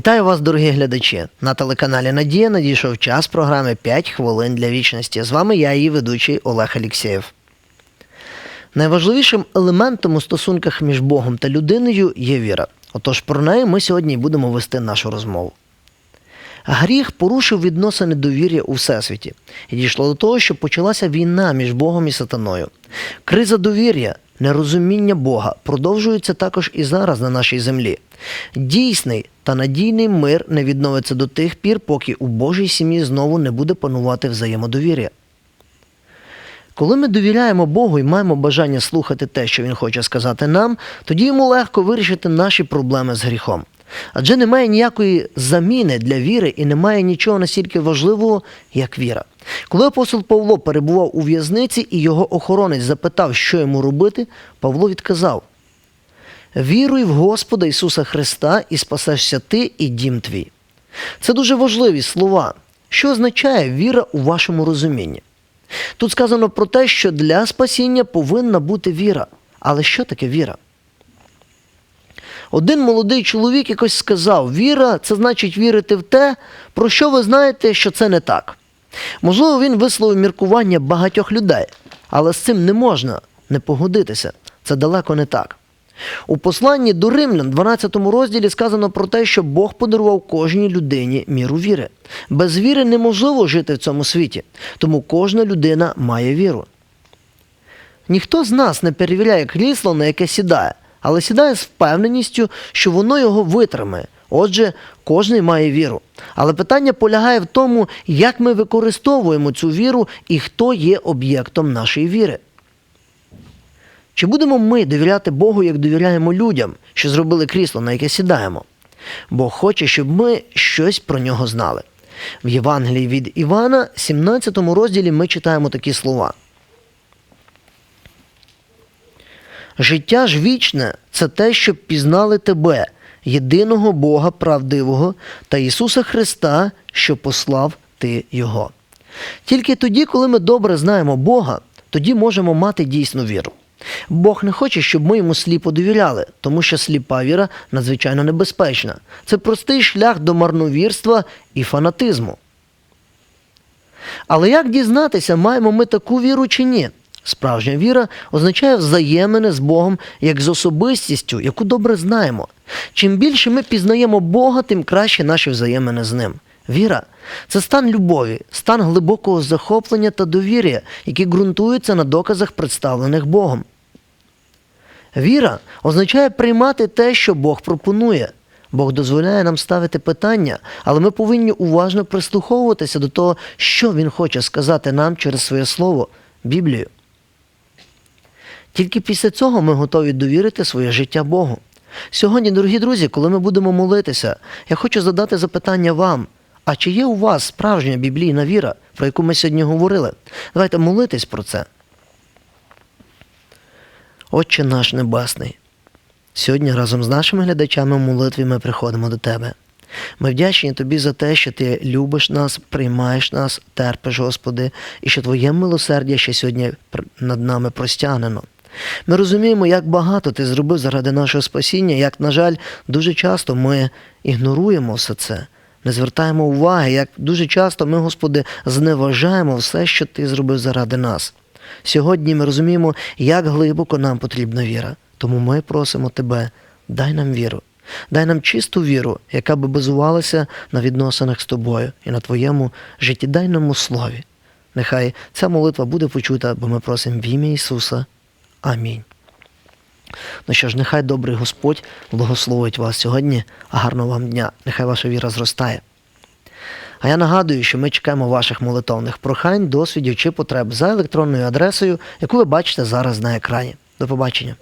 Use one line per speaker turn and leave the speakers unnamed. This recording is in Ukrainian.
Вітаю вас, дорогі глядачі! На телеканалі Надія надійшов час програми «5 хвилин для вічності. З вами я, її ведучий Олег Алєксєєв. Найважливішим елементом у стосунках між Богом та людиною є віра. Отож про неї ми сьогодні будемо вести нашу розмову. Гріх порушив відносини довір'я у всесвіті і дійшло до того, що почалася війна між Богом і сатаною. Криза довір'я, нерозуміння Бога продовжується також і зараз на нашій землі. Дійсний та надійний мир не відновиться до тих пір, поки у Божій сім'ї знову не буде панувати взаємодовір'я. Коли ми довіряємо Богу і маємо бажання слухати те, що Він хоче сказати нам, тоді йому легко вирішити наші проблеми з гріхом. Адже немає ніякої заміни для віри і немає нічого настільки важливого, як віра. Коли апостол Павло перебував у в'язниці і його охоронець запитав, що йому робити, Павло відказав: Віруй в Господа Ісуса Христа і спасешся ти і дім твій. Це дуже важливі слова. Що означає віра у вашому розумінні? Тут сказано про те, що для спасіння повинна бути віра. Але що таке віра? Один молодий чоловік якось сказав: віра це значить вірити в те, про що ви знаєте, що це не так. Можливо, він висловив міркування багатьох людей, але з цим не можна не погодитися. Це далеко не так. У посланні до римлян, 12 розділі, сказано про те, що Бог подарував кожній людині міру віри. Без віри неможливо жити в цьому світі, тому кожна людина має віру. Ніхто з нас не перевіряє крісло, на яке сідає, але сідає з впевненістю, що воно його витримає. Отже, кожен має віру. Але питання полягає в тому, як ми використовуємо цю віру і хто є об'єктом нашої віри. Чи будемо ми довіряти Богу, як довіряємо людям, що зробили крісло, на яке сідаємо? Бог хоче, щоб ми щось про нього знали. В Євангелії від Івана, 17 розділі, ми читаємо такі слова. Життя ж вічне це те, щоб пізнали тебе, єдиного Бога правдивого та Ісуса Христа, що послав ти Його. Тільки тоді, коли ми добре знаємо Бога, тоді можемо мати дійсну віру. Бог не хоче, щоб ми йому сліпо довіряли, тому що сліпа віра надзвичайно небезпечна. Це простий шлях до марновірства і фанатизму. Але як дізнатися, маємо ми таку віру чи ні? Справжня віра означає взаємини з Богом як з особистістю, яку добре знаємо. Чим більше ми пізнаємо Бога, тим краще наші взаємини з ним. Віра це стан любові, стан глибокого захоплення та довір'я, які ґрунтуються на доказах, представлених Богом. Віра означає приймати те, що Бог пропонує. Бог дозволяє нам ставити питання, але ми повинні уважно прислуховуватися до того, що Він хоче сказати нам через своє слово, Біблію. Тільки після цього ми готові довірити своє життя Богу. Сьогодні, дорогі друзі, коли ми будемо молитися, я хочу задати запитання вам. А чи є у вас справжня біблійна віра, про яку ми сьогодні говорили? Давайте молитись про це. Отче наш Небесний, сьогодні разом з нашими глядачами в молитві ми приходимо до Тебе. Ми вдячні Тобі за те, що Ти любиш нас, приймаєш нас, терпиш, Господи, і що Твоє милосердя ще сьогодні над нами простягнено. Ми розуміємо, як багато Ти зробив заради нашого спасіння, як, на жаль, дуже часто ми ігноруємо все це, не звертаємо уваги, як дуже часто ми, Господи, зневажаємо все, що Ти зробив заради нас. Сьогодні ми розуміємо, як глибоко нам потрібна віра. Тому ми просимо Тебе, дай нам віру. Дай нам чисту віру, яка би базувалася на відносинах з тобою і на твоєму життєдайному слові. Нехай ця молитва буде почута, бо ми просимо в ім'я Ісуса. Амінь. Ну що ж, нехай добрий Господь благословить вас сьогодні, а гарного вам дня. Нехай ваша віра зростає. А я нагадую, що ми чекаємо ваших молитовних прохань, досвідів чи потреб за електронною адресою, яку ви бачите зараз на екрані. До побачення.